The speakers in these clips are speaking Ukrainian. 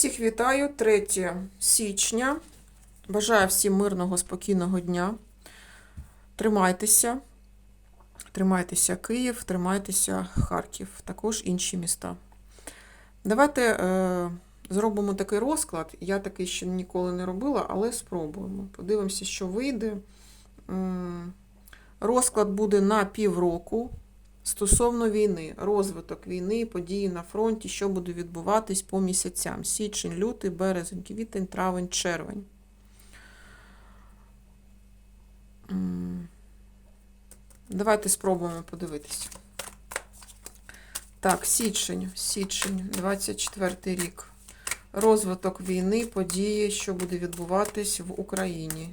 Всіх вітаю 3 січня. Бажаю всім мирного, спокійного дня. Тримайтеся. Тримайтеся Київ, тримайтеся Харків, також інші міста. Давайте е, зробимо такий розклад. Я такий ще ніколи не робила, але спробуємо. Подивимося, що вийде. Розклад буде на півроку. Стосовно війни, розвиток війни, події на фронті, що буде відбуватись по місяцям: січень, лютий, березень, квітень, травень, червень. Давайте спробуємо подивитись. Так, січень, січень, 24 рік. Розвиток війни, події, що буде відбуватись в Україні.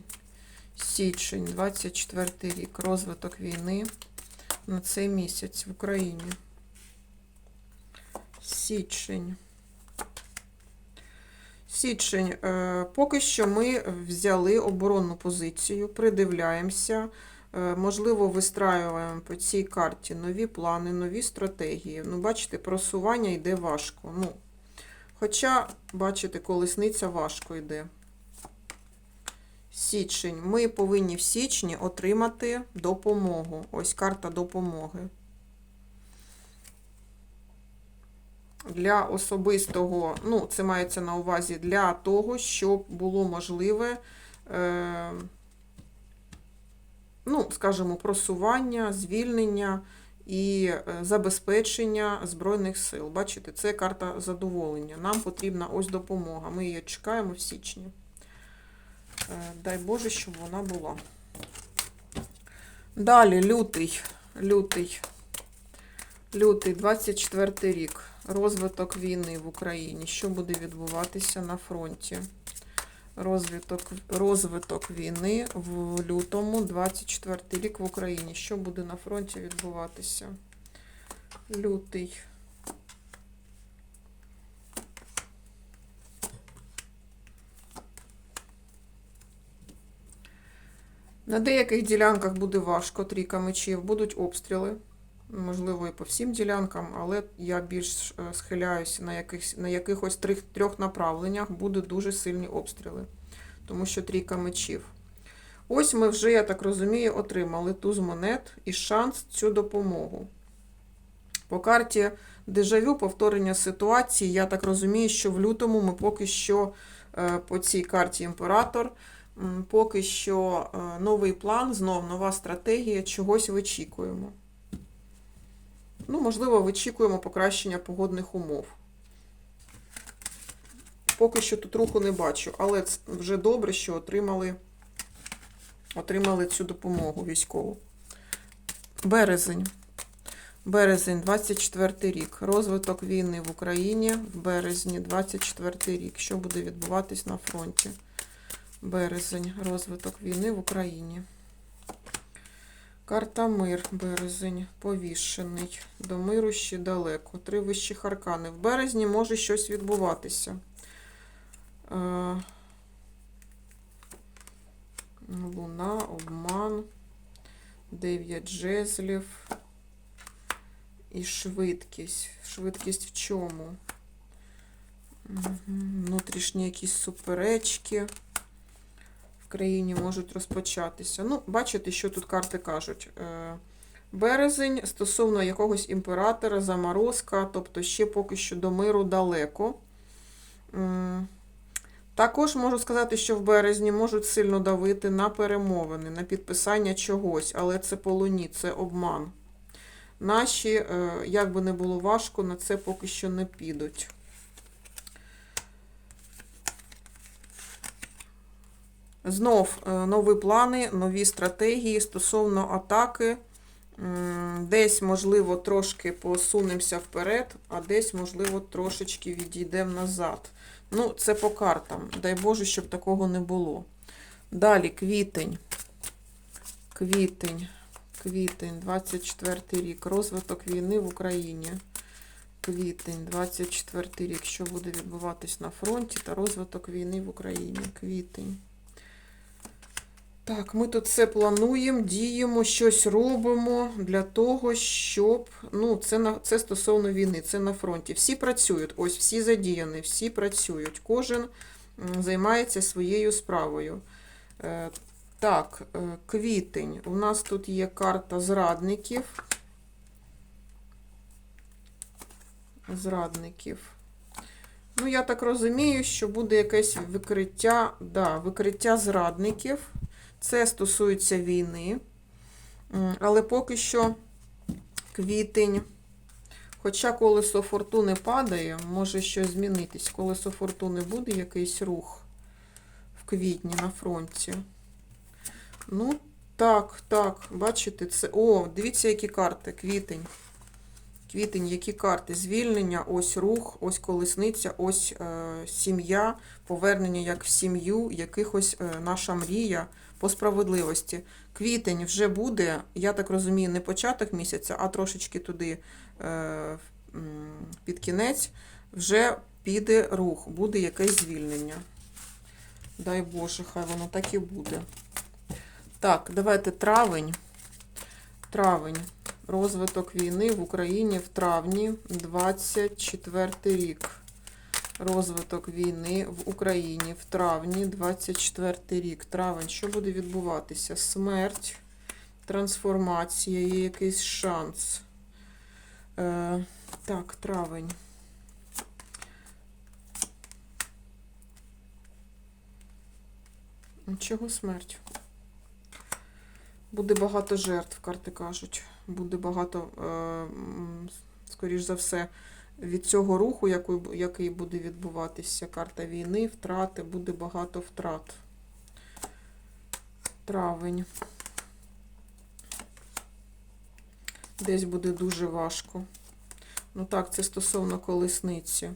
Січень, 24 рік. Розвиток війни на цей місяць в Україні. Січень. Січень. Е, Поки що ми взяли оборонну позицію, придивляємося. Е, Можливо, вистраюємо по цій карті нові плани, нові стратегії. Ну, бачите, просування йде важко. Ну, хоча, бачите, колесниця важко йде. Січень. Ми повинні в січні отримати допомогу. Ось карта допомоги. Для особистого, ну, це мається на увазі для того, щоб було можливе, е, ну, скажімо, просування, звільнення і е, забезпечення Збройних сил. Бачите, це карта задоволення. Нам потрібна ось допомога. Ми її чекаємо в січні. Е, Дай Боже, щоб вона була. Далі лютий. Лютий. Лютий, 24 рік. Розвиток війни в Україні. Що буде відбуватися на фронті? Розвиток, розвиток війни в лютому, 24 рік в Україні. Що буде на фронті відбуватися? Лютий. На деяких ділянках буде важко, трійка мечів, будуть обстріли. Можливо, і по всім ділянкам, але я більш е, схиляюся на, якихось, на якихось трьох, трьох направленнях будуть дуже сильні обстріли, тому що трійка мечів. Ось ми вже, я так розумію, отримали туз монет і шанс цю допомогу. По карті дежавю, повторення ситуації, я так розумію, що в лютому ми поки що е, по цій карті імператор. Поки що е, новий план, знов нова стратегія, чогось вичікуємо. Ну, можливо, вичікуємо покращення погодних умов. Поки що тут руху не бачу, але вже добре, що отримали, отримали цю допомогу військову. Березень. Березень, 24 рік. Розвиток війни в Україні в березні, 24 рік. Що буде відбуватись на фронті? Березень, розвиток війни в Україні. Карта мир, березень, повішений. До миру ще далеко. Три вищі аркани. В березні може щось відбуватися. Е, Луна, обман, дев'ять жезлів і швидкість. Швидкість в чому? Внутрішні якісь суперечки країні можуть розпочатися. Ну, бачите, що тут карти кажуть. Е, Березень стосовно якогось імператора, заморозка, тобто ще поки що до миру далеко. Також можу сказати, що в березні можуть сильно давити на перемовини, на підписання чогось, але це по луні, це обман. Наші, е, як би не було важко, на це поки що не підуть. Знов е, нові плани, нові стратегії стосовно атаки. Десь, можливо, трошки посунемося вперед, а десь, можливо, трошечки відійдемо назад. Ну, це по картам. Дай Боже, щоб такого не було. Далі квітень. Квітень. Квітень, 24 рік. Розвиток війни в Україні. Квітень, 24 рік. Що буде відбуватись на фронті та розвиток війни в Україні. Квітень. Так, ми тут все плануємо, діємо, щось робимо для того, щоб. Ну, це на це стосовно війни, це на фронті. Всі працюють, ось всі задіяні, всі працюють. Кожен займається своєю справою. Е, так, е, квітень. У нас тут є карта зрадників. Зрадників. Ну, я так розумію, що буде якесь викриття, да, викриття зрадників. Це стосується війни. Але поки що квітень. Хоча колесо фортуни падає, може щось змінитись. Колесо фортуни буде якийсь рух в квітні на фронті. Ну, так, так, бачите, це. О, дивіться, які карти. Квітень. Квітень, які карти? Звільнення, ось рух, ось колесниця, ось е, сім'я, повернення як в сім'ю, якихось е, наша мрія по справедливості. Квітень вже буде, я так розумію, не початок місяця, а трошечки туди е, під кінець, вже піде рух, буде якесь звільнення. Дай Боже, хай воно так і буде. Так, давайте травень. Травень. Розвиток війни в Україні в травні 24 рік. Розвиток війни в Україні в травні 24 рік. Травень. Що буде відбуватися? Смерть, трансформація, є якийсь шанс. Е, так, травень. Чого смерть? Буде багато жертв, карти кажуть. Буде багато, е, скоріш за все, від цього руху, який, буде відбуватися, карта війни, втрати, буде багато втрат. Травень. Десь буде дуже важко. Ну так, це стосовно колесниці.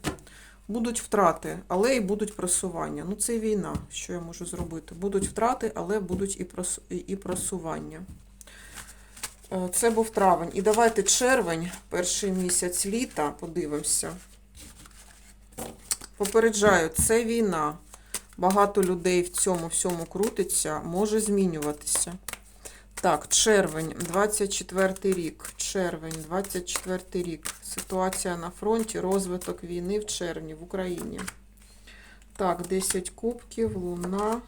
Будуть втрати, але і будуть просування. Ну, це війна, що я можу зробити. Будуть втрати, але будуть і просування. Е, Це був травень. І давайте червень, перший місяць літа, подивимося. Попереджаю, це війна. Багато людей в цьому всьому крутиться, може змінюватися. Так, червень, 24 рік. Червень, 24 рік. Ситуація на фронті, розвиток війни в червні в Україні. Так, 10 кубків, луна,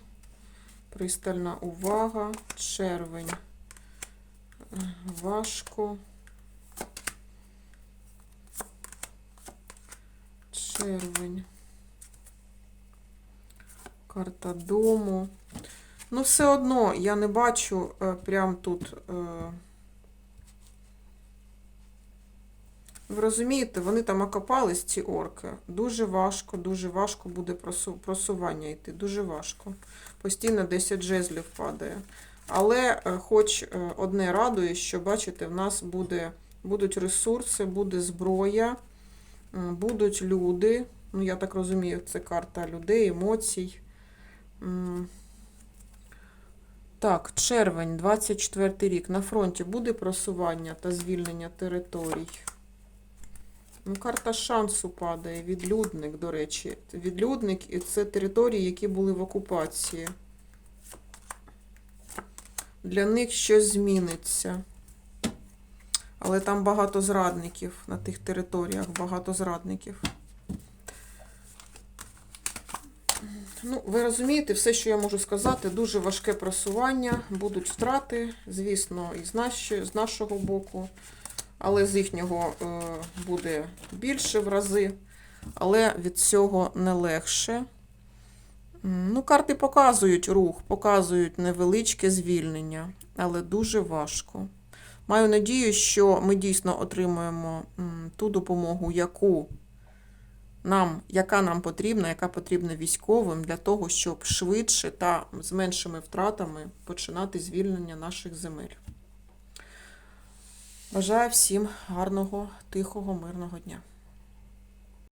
пристальна увага, червень. Важко. Червень. Карта дому. Ну, все одно я не бачу е, прям тут. Е, ви розумієте, вони там окопались, ці орки. Дуже важко, дуже важко буде просу- просування йти. Дуже важко. Постійно 10 жезлів падає. Але е, хоч е, одне радує, що, бачите, в нас буде, будуть ресурси, буде зброя, будуть люди. Ну, я так розумію, це карта людей, емоцій. Так, червень, 24 рік. На фронті буде просування та звільнення територій. Ну, карта шансу падає. Відлюдник, до речі. Відлюдник і це території, які були в окупації. Для них щось зміниться. Але там багато зрадників на тих територіях, багато зрадників. Ну, ви розумієте, все, що я можу сказати, дуже важке просування, будуть втрати, звісно, і з, наші, з нашого боку, але з їхнього е, буде більше в рази, але від цього не легше. Ну, карти показують рух, показують невеличке звільнення, але дуже важко. Маю надію, що ми дійсно отримаємо ту допомогу, яку нам, яка нам потрібна, яка потрібна військовим для того, щоб швидше та з меншими втратами починати звільнення наших земель. Бажаю всім гарного, тихого, мирного дня.